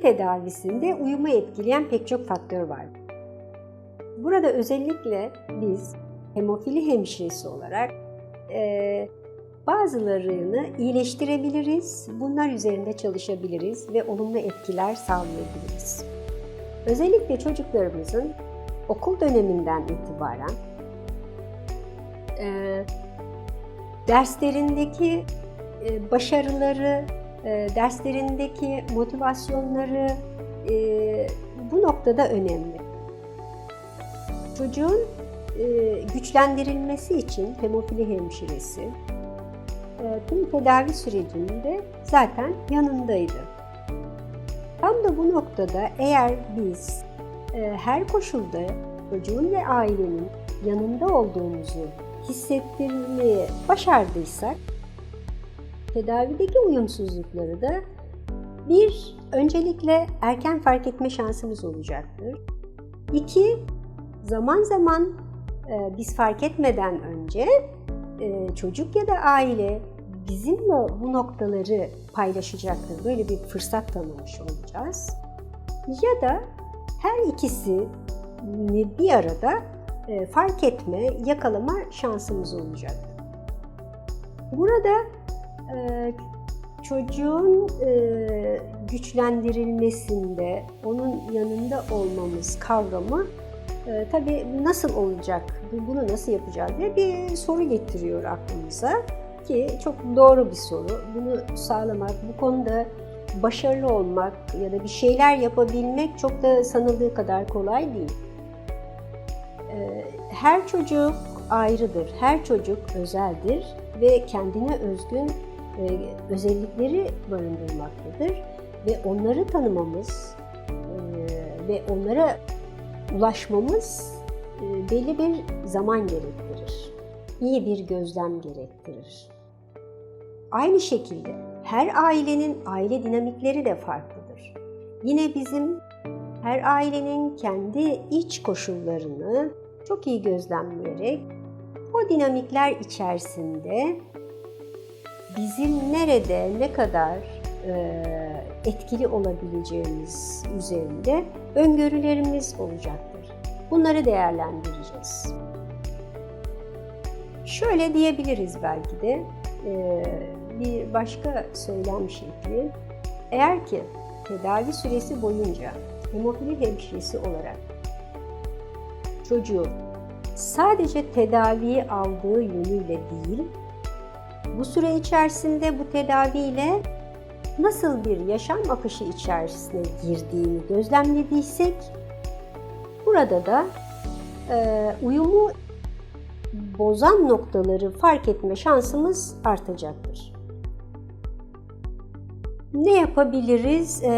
tedavisinde uyumu etkileyen pek çok faktör var. Burada özellikle biz hemofili hemşiresi olarak e, bazılarını iyileştirebiliriz, bunlar üzerinde çalışabiliriz ve olumlu etkiler sağlayabiliriz. Özellikle çocuklarımızın okul döneminden itibaren e, derslerindeki e, başarıları, e, derslerindeki motivasyonları e, bu noktada önemli. Çocuğun e, güçlendirilmesi için hemofili hemşiresi e, tüm tedavi sürecinde zaten yanındaydı. Tam da bu noktada eğer biz e, her koşulda çocuğun ve ailenin yanında olduğumuzu hissettirmeyi başardıysak tedavideki uyumsuzlukları da bir, öncelikle erken fark etme şansımız olacaktır. İki, zaman zaman e, biz fark etmeden önce e, çocuk ya da aile bizimle bu noktaları paylaşacaktır. Böyle bir fırsat tanımış olacağız. Ya da her ikisi bir arada e, fark etme, yakalama şansımız olacak. Burada çocuğun e, güçlendirilmesinde onun yanında olmamız kavramı e, tabii nasıl olacak, bunu nasıl yapacağız diye bir soru getiriyor aklımıza ki çok doğru bir soru. Bunu sağlamak, bu konuda başarılı olmak ya da bir şeyler yapabilmek çok da sanıldığı kadar kolay değil. E, her çocuk ayrıdır, her çocuk özeldir ve kendine özgün özellikleri barındırmaktadır ve onları tanımamız e, ve onlara ulaşmamız e, belli bir zaman gerektirir. İyi bir gözlem gerektirir. Aynı şekilde her ailenin aile dinamikleri de farklıdır. Yine bizim her ailenin kendi iç koşullarını çok iyi gözlemleyerek o dinamikler içerisinde bizim nerede ne kadar e, etkili olabileceğimiz üzerinde öngörülerimiz olacaktır. Bunları değerlendireceğiz. Şöyle diyebiliriz belki de e, bir başka söylem şekli. Eğer ki tedavi süresi boyunca hemofili hemşiresi olarak çocuğu sadece tedaviyi aldığı yönüyle değil, bu süre içerisinde bu tedaviyle nasıl bir yaşam akışı içerisine girdiğini gözlemlediysek, burada da e, uyumu bozan noktaları fark etme şansımız artacaktır. Ne yapabiliriz e,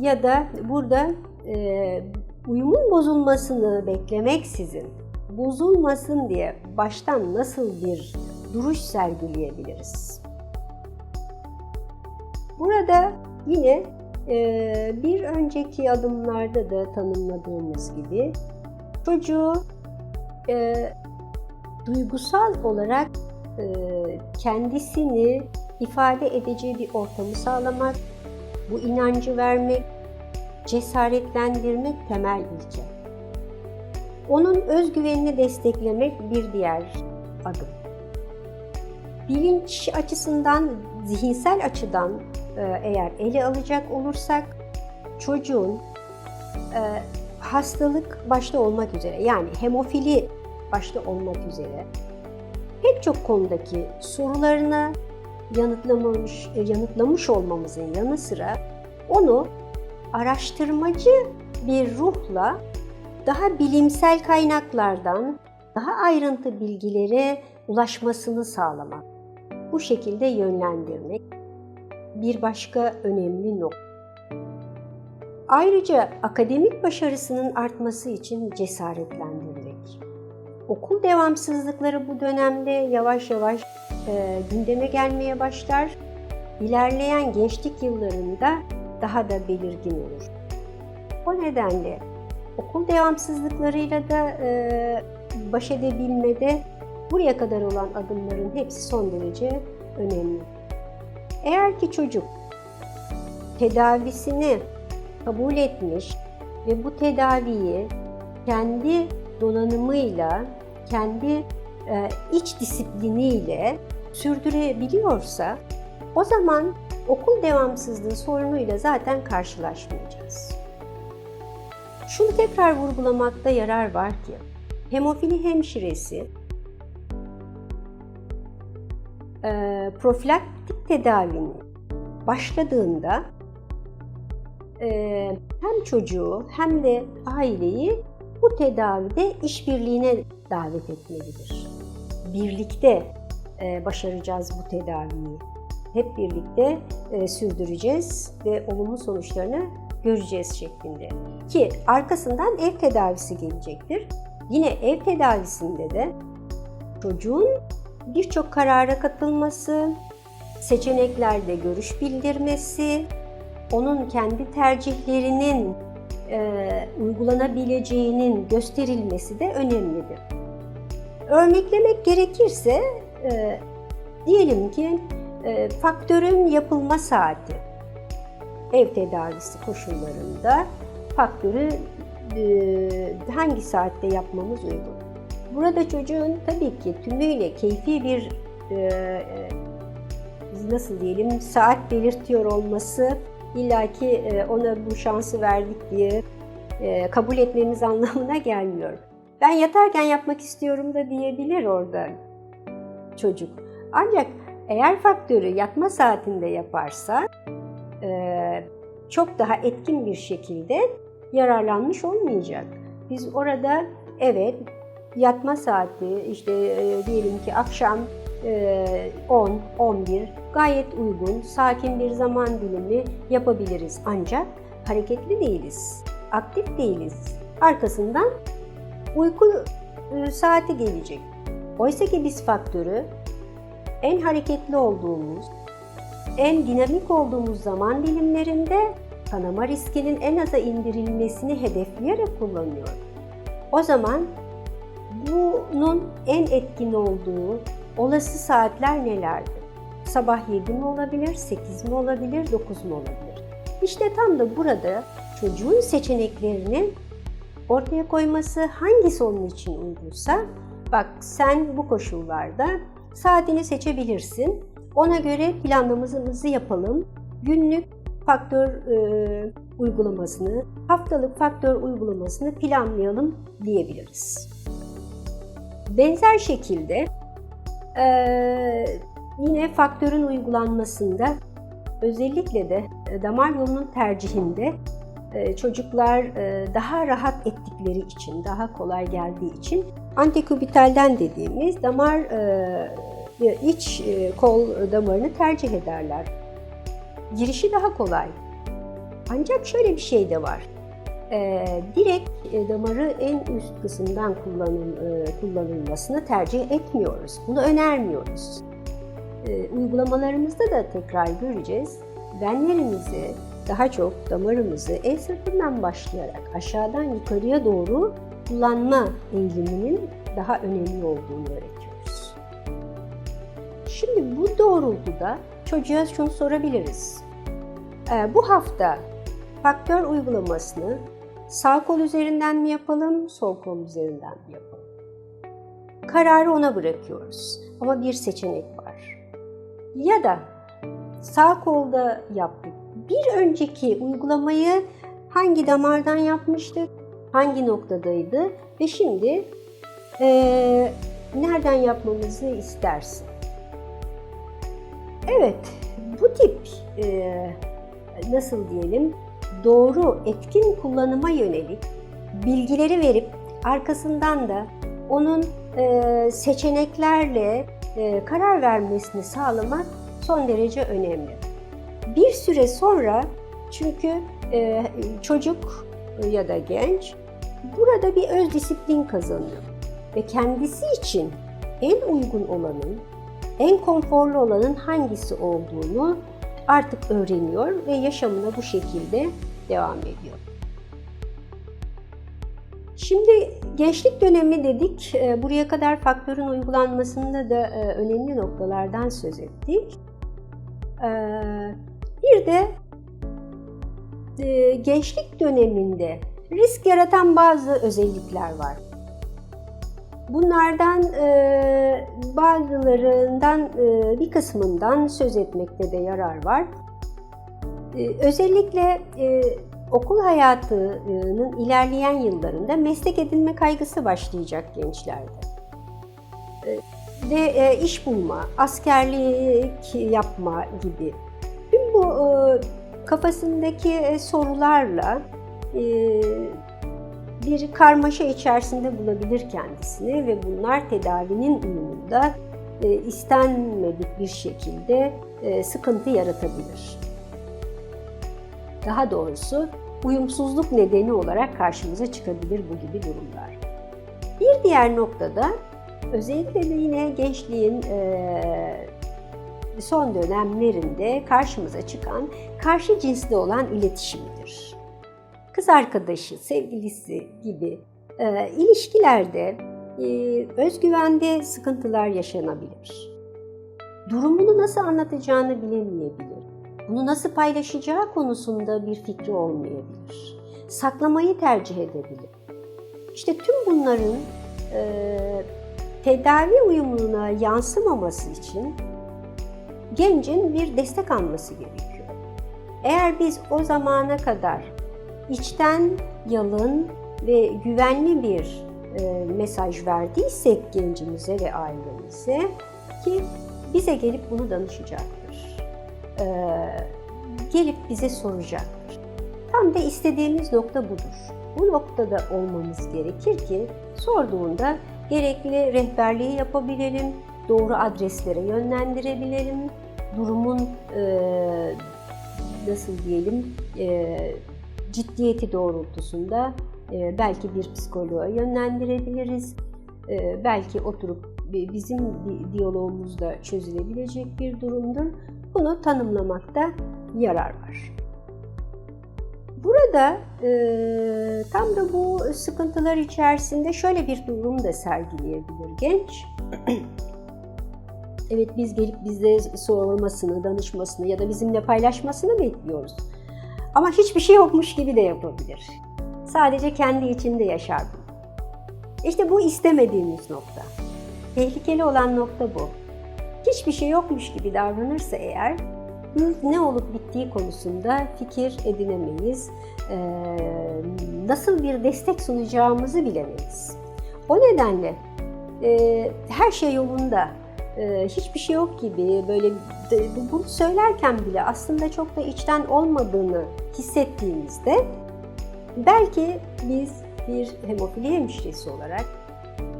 ya da burada e, uyumun bozulmasını beklemeksizin bozulmasın diye baştan nasıl bir duruş sergileyebiliriz? Burada yine e, bir önceki adımlarda da tanımladığımız gibi çocuğu e, duygusal olarak e, kendisini ifade edeceği bir ortamı sağlamak, bu inancı vermek, cesaretlendirmek temel ilke. Onun özgüvenini desteklemek bir diğer adım. Bilinç açısından, zihinsel açıdan e, eğer ele alacak olursak çocuğun e, hastalık başta olmak üzere yani hemofili başta olmak üzere pek çok konudaki sorularını yanıtlamış, e, yanıtlamış olmamızın yanı sıra onu araştırmacı bir ruhla daha bilimsel kaynaklardan daha ayrıntı bilgilere ulaşmasını sağlamak. Bu şekilde yönlendirmek bir başka önemli nokta. Ayrıca akademik başarısının artması için cesaretlendirmek. Okul devamsızlıkları bu dönemde yavaş yavaş e, gündeme gelmeye başlar. İlerleyen gençlik yıllarında daha da belirgin olur. O nedenle okul devamsızlıklarıyla da e, baş edebilmede buraya kadar olan adımların hepsi son derece önemli. Eğer ki çocuk tedavisini kabul etmiş ve bu tedaviyi kendi donanımıyla, kendi e, iç disipliniyle sürdürebiliyorsa o zaman okul devamsızlığı sorunuyla zaten karşılaşmayacağız. Şunu tekrar vurgulamakta yarar var ki hemofili hemşiresi e, profilaktik tedavinin başladığında e, hem çocuğu hem de aileyi bu tedavide işbirliğine davet etmelidir. Birlikte e, başaracağız bu tedaviyi. Hep birlikte e, sürdüreceğiz ve olumlu sonuçlarını göreceğiz şeklinde. Ki arkasından ev tedavisi gelecektir. Yine ev tedavisinde de çocuğun birçok karara katılması, seçeneklerde görüş bildirmesi, onun kendi tercihlerinin e, uygulanabileceğinin gösterilmesi de önemlidir. Örneklemek gerekirse e, diyelim ki e, faktörün yapılma saati ev tedavisi koşullarında faktörü e, hangi saatte yapmamız uygun? Burada çocuğun tabii ki tümüyle keyfi bir e, e, nasıl diyelim saat belirtiyor olması illaki e, ona bu şansı verdik diye e, kabul etmemiz anlamına gelmiyor. Ben yatarken yapmak istiyorum da diyebilir orada çocuk. Ancak eğer faktörü yatma saatinde yaparsa e, çok daha etkin bir şekilde yararlanmış olmayacak. Biz orada evet yatma saati işte diyelim ki akşam 10, 11 gayet uygun, sakin bir zaman dilimi yapabiliriz. Ancak hareketli değiliz, aktif değiliz. Arkasından uyku saati gelecek. Oysa ki biz faktörü en hareketli olduğumuz, en dinamik olduğumuz zaman dilimlerinde kanama riskinin en aza indirilmesini hedefleyerek kullanıyor. O zaman bunun en etkin olduğu olası saatler nelerdir? Sabah 7 mi olabilir, 8 mi olabilir, 9 mu olabilir? İşte tam da burada çocuğun seçeneklerini ortaya koyması hangisi onun için uygunsa, bak sen bu koşullarda saatini seçebilirsin. Ona göre planlamamızı yapalım. Günlük faktör e, uygulamasını, haftalık faktör uygulamasını planlayalım diyebiliriz. Benzer şekilde e, yine faktörün uygulanmasında özellikle de damar yolunun tercihinde çocuklar daha rahat ettikleri için, daha kolay geldiği için antikubitalden dediğimiz damar iç kol damarını tercih ederler. Girişi daha kolay. Ancak şöyle bir şey de var. Direkt damarı en üst kısımdan kullanılmasını tercih etmiyoruz. Bunu önermiyoruz. Uygulamalarımızda da tekrar göreceğiz. Venlerimizi daha çok damarımızı en sırtından başlayarak aşağıdan yukarıya doğru kullanma eğiliminin daha önemli olduğunu öğretiyoruz. Şimdi bu doğrultuda çocuğa şunu sorabiliriz. Ee, bu hafta faktör uygulamasını sağ kol üzerinden mi yapalım, sol kol üzerinden mi yapalım? Kararı ona bırakıyoruz. Ama bir seçenek var. Ya da sağ kolda yaptık bir önceki uygulamayı hangi damardan yapmıştık, hangi noktadaydı ve şimdi e, nereden yapmamızı istersin. Evet, bu tip e, nasıl diyelim doğru etkin kullanıma yönelik bilgileri verip arkasından da onun e, seçeneklerle e, karar vermesini sağlamak son derece önemli. Bir süre sonra çünkü e, çocuk ya da genç burada bir öz disiplin kazanıyor ve kendisi için en uygun olanın, en konforlu olanın hangisi olduğunu artık öğreniyor ve yaşamına bu şekilde devam ediyor. Şimdi gençlik dönemi dedik. E, buraya kadar faktörün uygulanmasında da e, önemli noktalardan söz ettik. Bir de e, gençlik döneminde risk yaratan bazı özellikler var. Bunlardan e, bazılarından e, bir kısmından söz etmekte de yarar var. E, özellikle e, okul hayatının ilerleyen yıllarında meslek edinme kaygısı başlayacak gençlerde. E, ve e, iş bulma, askerlik yapma gibi. Tüm bu e, kafasındaki e, sorularla e, bir karmaşa içerisinde bulabilir kendisini ve bunlar tedavinin uyumunda e, istenmedik bir şekilde e, sıkıntı yaratabilir. Daha doğrusu uyumsuzluk nedeni olarak karşımıza çıkabilir bu gibi durumlar. Bir diğer noktada özellikle de yine gençliğin e, son dönemlerinde karşımıza çıkan karşı cinsli olan iletişimidir. Kız arkadaşı, sevgilisi gibi e, ilişkilerde e, özgüvende sıkıntılar yaşanabilir. Durumunu nasıl anlatacağını bilemeyebilir. Bunu nasıl paylaşacağı konusunda bir fikri olmayabilir. Saklamayı tercih edebilir. İşte tüm bunların e, tedavi uyumuna yansımaması için gencin bir destek alması gerekiyor. Eğer biz o zamana kadar içten yalın ve güvenli bir e, mesaj verdiysek gencimize ve ailemize ki bize gelip bunu danışacaktır. E, gelip bize soracaktır. Tam da istediğimiz nokta budur. Bu noktada olmamız gerekir ki sorduğunda gerekli rehberliği yapabilelim, doğru adreslere yönlendirebilelim, durumun e, nasıl diyelim e, ciddiyeti doğrultusunda e, belki bir psikoloğa yönlendirebiliriz. E, belki oturup bizim diyalogumuzda çözülebilecek bir durumdur. Bunu tanımlamakta yarar var. Burada e, tam da bu sıkıntılar içerisinde şöyle bir durum da sergileyebilir genç. evet biz gelip bize sormasını, danışmasını ya da bizimle paylaşmasını bekliyoruz. Ama hiçbir şey yokmuş gibi de yapabilir. Sadece kendi içinde yaşar bunu. İşte bu istemediğimiz nokta. Tehlikeli olan nokta bu. Hiçbir şey yokmuş gibi davranırsa eğer biz ne olup bittiği konusunda fikir edinemeyiz. Ee, nasıl bir destek sunacağımızı bilemeyiz. O nedenle e, her şey yolunda, hiçbir şey yok gibi böyle bunu söylerken bile aslında çok da içten olmadığını hissettiğimizde belki biz bir hemofili hemşiresi olarak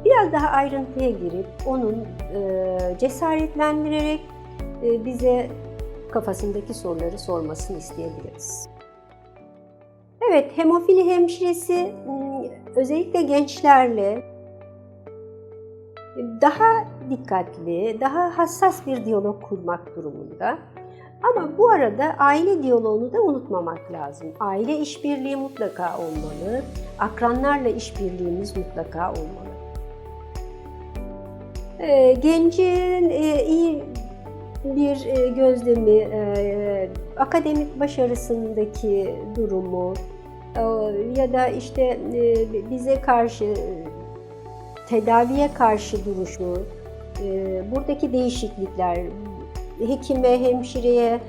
biraz daha ayrıntıya girip onun e, cesaretlendirerek e, bize kafasındaki soruları sormasını isteyebiliriz. Evet, hemofili hemşiresi özellikle gençlerle daha dikkatli, daha hassas bir diyalog kurmak durumunda. Ama bu arada aile diyaloğunu da unutmamak lazım. Aile işbirliği mutlaka olmalı. Akranlarla işbirliğimiz mutlaka olmalı. E, gencin iyi bir e, gözlemi, e, akademik başarısındaki durumu e, ya da işte bize karşı tedaviye karşı duruşu, buradaki değişiklikler, hekime, hemşireye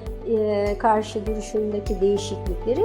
karşı duruşundaki değişiklikleri